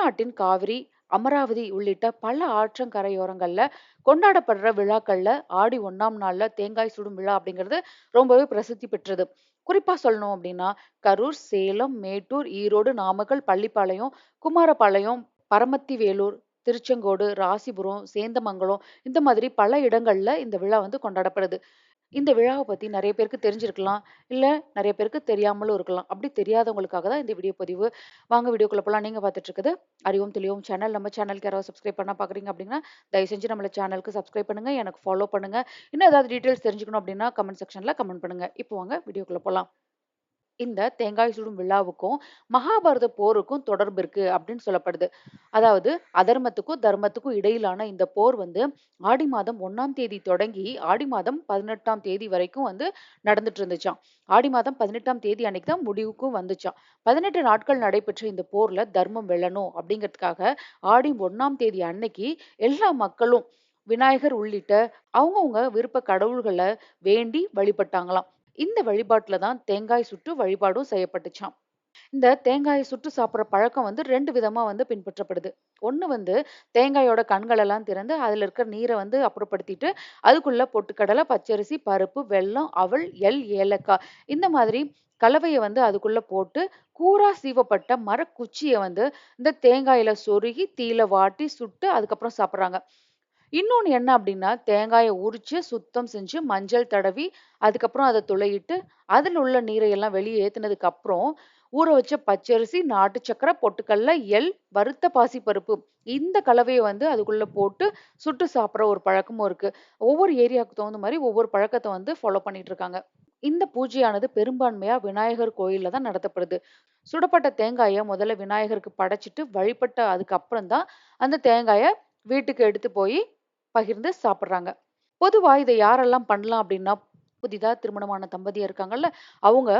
தமிழ்நாட்டின் காவிரி, அமராவதி உள்ளிட்ட பல ஆற்றங்கரையோரங்கள்ல கொண்டாடப்படுற விழாக்கள்ல ஆடி ஒண்ணாம் நாள்ல தேங்காய் சுடும் விழா அப்படிங்கிறது ரொம்பவே பிரசித்தி பெற்றது. குறிப்பா சொல்லணும் அப்படின்னா, கரூர், சேலம், மேட்டூர், ஈரோடு, நாமக்கல், பள்ளிப்பாளையம், குமாரபாளையம், பரமத்தி வேலூர் திருச்செங்கோடு, ராசிபுரம், சேந்தமங்கலம் இந்த மாதிரி பல இடங்கள்ல இந்த விழா வந்து கொண்டாடப்படுது. இந்த விழாவை பற்றி நிறைய பேருக்கு தெரிஞ்சிருக்கலாம். இல்லை நிறைய பேருக்கு தெரியாமலும் இருக்கலாம். அப்படி தெரியாதவங்களுக்காக தான் இந்த வீடியோ பதிவு. வாங்க வீடியோக்குள்ள போலாம். நீங்கள் பார்த்துட்டு இருக்குது அறிவும் தெளிவும் சேனல். நம்ம சேனலுக்கு யாராவது சப்ஸ்கிரைப் பண்ணால் பார்க்குறீங்க அப்படின்னா, தயவு செஞ்சு நம்மள சேனலுக்கு சப்ஸ்கிரைப் பண்ணுங்கள் எனக்கு ஃபாலோ பண்ணுங்க. இன்னும் ஏதாவது டீட்டெயில்ஸ் தெரிஞ்சுக்கணும் அப்படின்னா, கமெண்ட் செக்ஷனில் கமெண்ட் பண்ணுங்க. இப்போ வாங்க வீடியோக்குள்ளே போகலாம் இந்த தேங்காய் சுடும் விழாவுக்கும், மகாபாரத போருக்கும் தொடர்பு இருக்கு அப்படின்னு சொல்லப்படுது. அதாவது அதர்மத்துக்கும், தர்மத்துக்கும் இடையிலான இந்த போர் வந்து ஆடி மாதம் ஒன்னாம் தேதி தொடங்கி, ஆடி மாதம் 18ஆம் தேதி வரைக்கும் வந்து நடந்துட்டு இருந்துச்சாம். ஆடி மாதம் 18ஆம் தேதி அன்னைக்கு தான் முடிவுக்கும் வந்துச்சாம். 18 நாட்கள் நடைபெற்ற இந்த போர்ல தர்மம் வெல்லணும் அப்படிங்கிறதுக்காக, ஆடி ஒன்னாம் தேதி அன்னைக்கு எல்லா மக்களும் விநாயகர் உள்ளிட்ட அவங்கவுங்க விருப்ப கடவுள்களை வேண்டி வழிபட்டாங்களாம். இந்த வழிபாட்டுல தான் தேங்காய் சுட்டு வழிபாடும் செய்யப்பட்டுச்சாம். இந்த தேங்காயை சுட்டு சாப்பிட்ற பழக்கம் வந்து ரெண்டு விதமா வந்து பின்பற்றப்படுது. ஒண்ணு வந்து தேங்காயோட கண்களெல்லாம் திறந்து, அதுல இருக்கிற நீரை வந்து அப்புறப்படுத்திட்டு, அதுக்குள்ள பொட்டுக்கடலை, பச்சரிசி, பருப்பு, வெல்லம், அவள் எள், ஏலக்காய் இந்த மாதிரி கலவையை வந்து அதுக்குள்ள போட்டு, கூரா சீவப்பட்ட மரக்குச்சியை வந்து இந்த தேங்காயில சொருகி, தீயில வாட்டி சுட்டு அதுக்கப்புறம் சாப்பிட்றாங்க இன்னொன்னு என்ன அப்படின்னா, தேங்காயை உரிச்சு, சுத்தம் செஞ்சு, மஞ்சள் தடவி, அதுக்கப்புறம் அதை துளையிட்டு, அதில் உள்ள நீரை எல்லாம் வெளியே ஏத்துனதுக்கு அப்புறம், ஊற வச்ச பச்சரிசி, நாட்டு சக்கரை பொட்டுக்கல்ல, எள், வறுத்த பாசிப்பருப்பு இந்த கலவையை வந்து அதுக்குள்ள போட்டு சுட்டு சாப்பிட்ற ஒரு பழக்கமும் இருக்கு. ஒவ்வொரு ஏரியாவுக்கு தகுந்த மாதிரி ஒவ்வொரு பழக்கத்தை வந்து ஃபாலோ பண்ணிட்டு இருக்காங்க. இந்த பூஜையானது பெரும்பான்மையா விநாயகர் கோயில்ல தான் நடத்தப்படுது. சுடப்பட்ட தேங்காயை முதல்ல விநாயகருக்கு படைச்சிட்டு வழிபட்ட அதுக்கப்புறம் தான் அந்த தேங்காயை வீட்டுக்கு எடுத்து போய் பகிர்ந்து சாப்பிடுறாங்க. பொதுவா இதை யாரெல்லாம் பண்ணலாம் அப்படின்னா, புதிதா திருமணமான தம்பதியா இருக்காங்கல்ல, அவங்க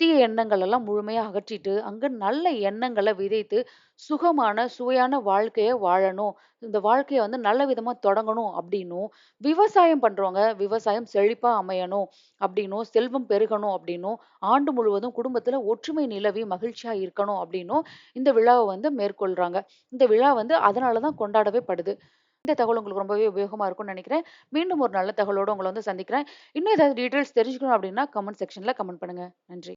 தீய எண்ணங்கள் எல்லாம் முழுமையா அகற்றிட்டு, அங்க நல்ல எண்ணங்களை விதைத்து, சுகமான, சுவையான வாழ்க்கையை வாழணும். இந்த வாழ்க்கையை வந்து நல்ல விதமா தொடங்கணும் அப்படின்னும், விவசாயம் பண்றவங்க விவசாயம் செழிப்பா அமையணும் அப்படின்னும், செல்வம் பெருகணும் அப்படின்னும், ஆண்டு முழுவதும் குடும்பத்துல ஒற்றுமை நிலவி மகிழ்ச்சியா இருக்கணும் அப்படின்னும் இந்த விழாவ வந்து மேற்கொள்றாங்க. இந்த விழா வந்து அதனாலதான் கொண்டாடவே படுது. இந்த தகவல் உங்களுக்கு ரொம்பவே உபயோகமா இருக்கும்னு நினைக்கிறேன் மீண்டும் ஒரு நல்ல தகவலோட உங்களை வந்து சந்திக்கிறேன். இன்னும் ஏதாவது டீட்டெயில்ஸ் தெரிஞ்சுக்கணும் அப்படின்னா, கமெண்ட் செக்ஷன்ல கமெண்ட் பண்ணுங்க. நன்றி.